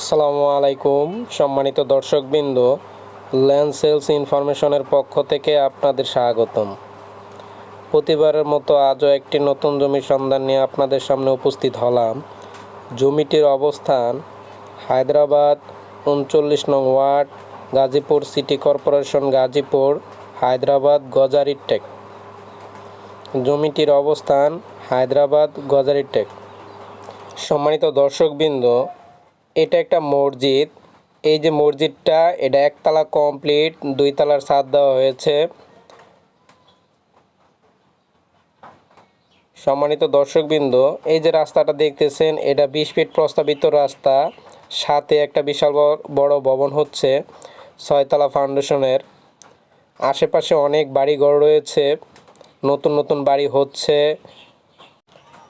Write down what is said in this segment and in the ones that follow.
আসসালামু আলাইকুম, সম্মানিত দর্শকবৃন্দ ল্যান্ড সেলস ইনফরমেশনের পক্ষ থেকে আপনাদের স্বাগতম। প্রতিবারের মতো আজও একটি নতুন জমির সন্ধান নিয়ে আপনাদের সামনে উপস্থিত হলাম। জমিটির অবস্থান হায়দ্রাবাদ, উনচল্লিশ নং ward, Gazipur city corporation, Gazipur, Hyderabad, গজারিটেক। জমিটির অবস্থান হায়দ্রাবাদ, গজারিটেক। সম্মানিত দর্শকবৃন্দ এটা একটা মসজিদ। এই যে মসজিদটা, এটা একতলা কমপ্লিট দুই তলার ছাদ দেওয়া হয়েছে। সম্মানিত দর্শকবৃন্দ, এই যে রাস্তাটা দেখতেছেন, এটা বিশ ফিট প্রস্তাবিত রাস্তা। সাথে একটা বিশাল বড়- বড় ভবন হচ্ছে, ছয়তলা ফাউন্ডেশনের। আশেপাশে অনেক বাড়িঘর রয়েছে, নতুন নতুন বাড়ি হচ্ছে।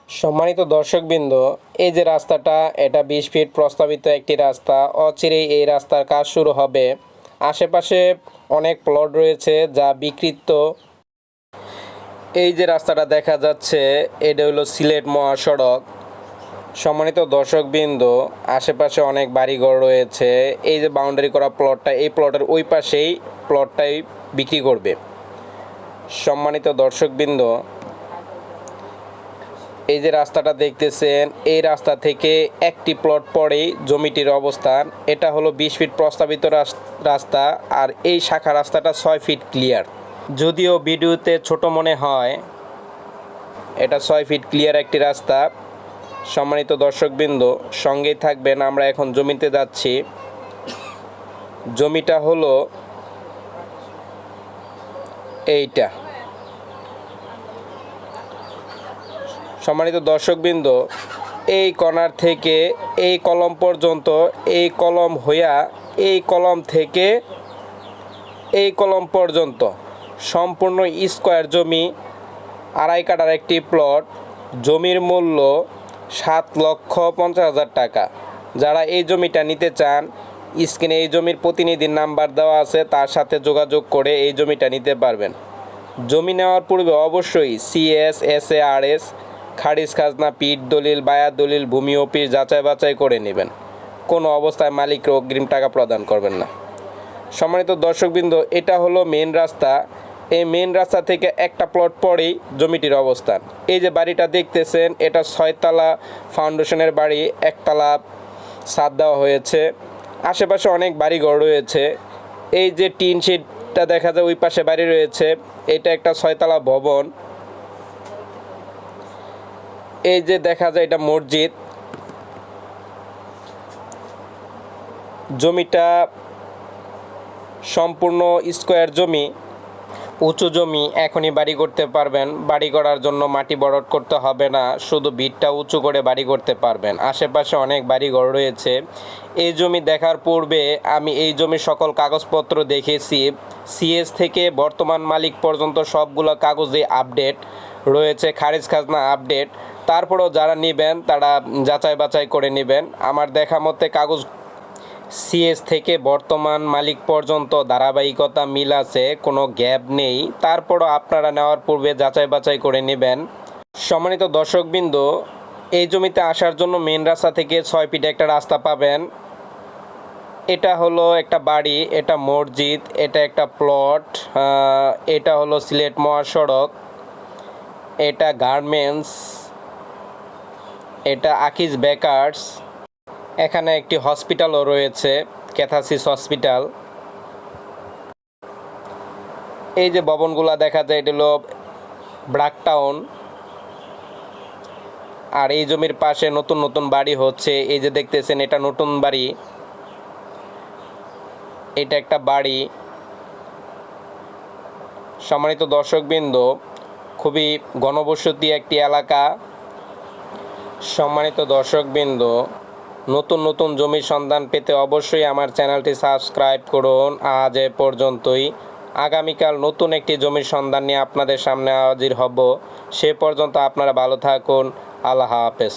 সম্মানিত দর্শকবৃন্দ, এই যে রাস্তাটা, এটা বিশ ফিট প্রস্তাবিত একটি রাস্তা, অচিরেই এই রাস্তার কাজ শুরু হবে। আশেপাশে অনেক প্লট রয়েছে যা বিকৃত। এই যে রাস্তাটা দেখা যাচ্ছে, এটা হলো সিলেট মহাসড়ক। সম্মানিত দর্শকবৃন্দ, আশেপাশে অনেক বাড়িঘর রয়েছে। এই যে বাউন্ডারি করা প্লটটা এই প্লটের ওই পাশেই প্লটটাই বিক্রি করবে। সম্মানিত দর্শকবৃন্দ এই যে রাস্তাটা দেখতেছেন, এই রাস্তা থেকে একটি প্লট পরেই জমিটির অবস্থান। এটা হলো বিশ ফিট প্রস্তাবিত রাস- রাস্তা আর এই শাখা রাস্তাটা ছয় ফিট ক্লিয়ার যদিও ভিডিওতে ছোট মনে হয়, এটা ছয় ফিট ক্লিয়ার একটি রাস্তা। সম্মানিত দর্শকবৃন্দ, সঙ্গেই থাকবেন, আমরা এখন জমিতে যাচ্ছি। জমিটা হলো এইটা। সম্মানিত দর্শকবৃন্দ, এই কণার থেকে এই কলম পর্যন্ত, এই কলম হইয়া এই কলম থেকে এই কলম পর্যন্ত সম্পূর্ণ স্কোয়ার জমি, আড়াই কাটার একটি প্লট, জমির মূল্য সাত লক্ষ পঞ্চাশ হাজার টাকা। যারা এই জমিটা নিতে চান, স্ক্রিনে এই জমির প্রতিনিধির নাম্বার দেওয়া আছে, তার সাথে যোগাযোগ করে এই জমিটা নিতে পারবেন। জমি নেওয়ার পূর্বে অবশ্যই CS S A R S খারিজ খাজনা পিট দলিল বায়া দলিল, ভূমি অফিস যাচাই বাছাই করে নেবেন। কোনো অবস্থায় মালিককে অগ্রিম টাকা প্রদান করবেন না। সম্মানিত দর্শকবৃন্দ, এটা হলো মেন রাস্তা। এই মেন রাস্তা থেকে একটা প্লট পরেই জমিটির অবস্থান। এই যে বাড়িটা দেখতেছেন, এটা ছয়তলা ফাউন্ডেশনের বাড়ি, একতলা ছাদ দেওয়া হয়েছে। আশেপাশে অনেক বাড়িঘর রয়েছে। এই যে টিন শিটটা দেখা যায়, ওই পাশে বাড়ি রয়েছে। এটা একটা ছয়তলা ভবন। এই যে দেখা যায় এটা মসজিদ। জমিটা সম্পূর্ণ স্কোয়ার জমি, উঁচু জমি, এখনই বাড়ি করতে পারবেন। বাড়ি করার জন্য মাটি বরট করতে হবে না, শুধু ভিটটা উঁচু করে বাড়ি করতে পারবেন। আশেপাশে অনেক বাড়ি ঘর রয়েছে। এই জমি দেখার পূর্বে আমি এই জমির সকল কাগজপত্র দেখেছি। সিএস থেকে বর্তমান মালিক পর্যন্ত সবগুলো কাগজে আপডেট। রয়েছে খারিজ খাজনা আপডেট। তারপরেও যারা নেবেন, তারা যাচাই বাছাই করে নেবেন। আমার দেখা মতে কাগজ সিএস থেকে বর্তমান মালিক পর্যন্ত ধারাবাহিকতা মিল আছে, কোনো গ্যাপ নেই। তারপরও আপনারা নেওয়ার পূর্বে যাচাই বাছাই করে নেবেন। সম্মানিত দর্শকবৃন্দ, এই জমিতে আসার জন্য মেন রাস্তা থেকে ছয় ফিট একটা রাস্তা পাবেন। এটা হলো একটা বাড়ি, এটা মসজিদ, এটা একটা প্লট এটা হলো সিলেট মহাসড়ক। এটা গার্মেন্টস, এটা আকিজ বেকার্স, এখানে একটি হসপিটালও রয়েছে, ক্যাথাসিস হসপিটাল। এই যে ভবনগুলা দেখা যায়, এটা হলো ব্রাক টাউন আর এই জমির পাশে নতুন নতুন বাড়ি হচ্ছে, এই যে দেখতেছেন, এটা নতুন বাড়ি। এটা একটা বাড়ি। সম্মানিত দর্শকবৃন্দ খুবই ঘনবসতি একটি এলাকা। সম্মানিত দর্শকবৃন্দ, নতুন নতুন জমির সন্ধান পেতে অবশ্যই আমার চ্যানেলটি সাবস্ক্রাইব করুন। আজ এ পর্যন্তই। আগামীকাল নতুন একটি জমির সন্ধান নিয়ে আপনাদের সামনে হাজির হব। সে পর্যন্ত আপনারা ভালো থাকুন। আল্লাহ হাফেজ।